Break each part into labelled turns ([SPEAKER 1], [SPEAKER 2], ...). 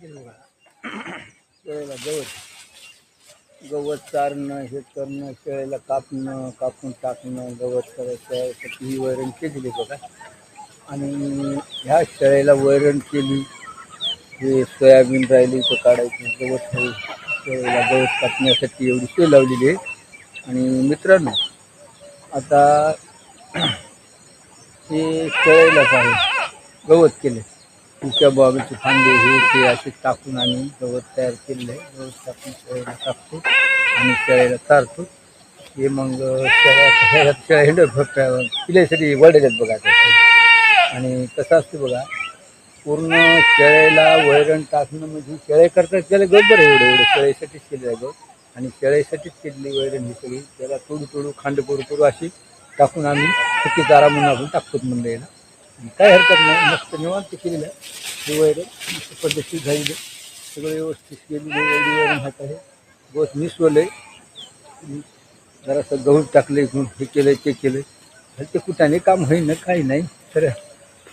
[SPEAKER 1] केलं बघा शेळ्याला गवत. गवत चारणं हे करणं शेळ्याला कापणं कापून टाकणं गवत करायचं यासाठी ही वैरण केलेली बघा. आणि ह्या शेळ्याला वैरण केली. हे सोयाबीन राहिली तर काढायची गवत शेळीला गवत कापण्यासाठी एवढी सोय लावलेली आहे. आणि मित्रांनो आता हे शेळ्यालाच आहे गवत केले तिच्या बाबीचे फांदे हे ते असे टाकून आम्ही गवत तयार केलेलं आहे. गवत टाकून शेळ्याला टाकतो आणि शेळ्याला चारतो. हे मग शेळ्या शेळ्या हिंड पिल्यासाठी वळलेत बघा आणि कसं असतं बघा पूर्ण शेळ्याला वैरण टाकणं म्हणजे शेळ्या करतात त्याला गब्बर आहे एवढं एवढं. शेळ्यासाठीच केलं आहे आणि शेळ्यासाठीच केलेली वैरण ही सगळी त्याला तोडू तोडू खांड पडू करू अशी टाकून आम्ही सुकी चारा म्हणून आपण टाकतो म्हणलं याला काय हरकत नाही. मस्त निवांत केलेलं आहे. हे वगैरे मस्त पद्धतशीर झालेलं सगळं व्यवस्थित केलेलं आहे. हात आहे. बस मिसवलं आहे जरासं गहू टाकले इकडून हे केलं ते केलं आणि ते कुठाने काम होईना काही नाही. तर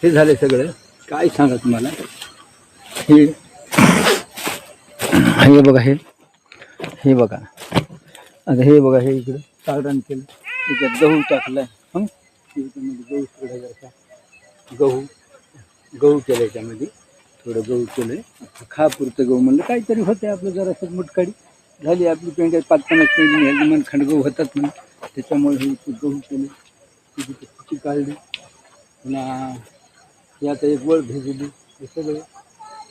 [SPEAKER 1] हे झालं सगळं. काय सांगा तुम्हाला? हे हे बघा हे हे बघा. आता हे बघा हे इकडं सारण केलं. त्याच्यात गहू टाकलं हं? म्हणजे गहू गहू गहू केलं याच्यामध्ये. थोडं गहू केलं आहे खापुरतं गहू म्हणलं काहीतरी होते आपलं जरासं मुटकाडी झाली आपली पेंड्या पाच पन्नास पेंडी निघाली मन खंडगहू होतात म्हणून. त्याच्यामुळे हे गहू केले त्याची कुची काढली. पुन्हा हे आता एक वळ भेजली. हे सगळं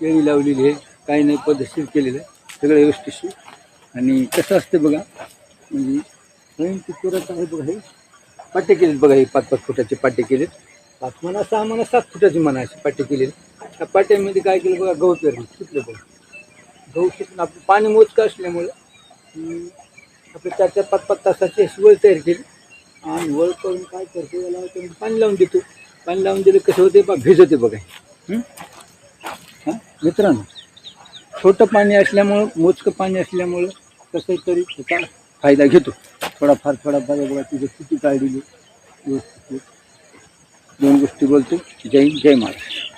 [SPEAKER 1] केळी लावलेली आहे. काही नाही पद्धतशीर केलेलं आहे. सगळं व्यवस्थितशीर. आणि कसं असतं बघा म्हणजे स्वयंची तुरत आहे बघा हे. पाटे केलेत बघा हे पाच पाच फुटाचे पाटे केलेत. पाच म्हणा सहा म्हणा सात फुटाची म्हणा अशी पाट्या केलेली. त्या पाट्यामध्ये काय केलं बघा गहू पेरलं सुटलं बघा गहू सुटून आपलं पाणी मोजकं असल्यामुळं आपले आपलं चार चार पाच पाच तासाची अशी वळ तयार केली. आणि वळ करून काय करतो याला त्यामध्ये पाणी लावून देतो. पाणी लावून दिलं कसं होते बा भिजवते बघा. हां? मित्रांनो छोटं पाणी असल्यामुळं मोजकं पाणी असल्यामुळं कसं तरी त्याचा फायदा घेतो. थोडाफार थोडाफार बघा तिथे किती काळजी व्यवस्थित. মন গোষ্ঠী বলতে জয় জয় মালা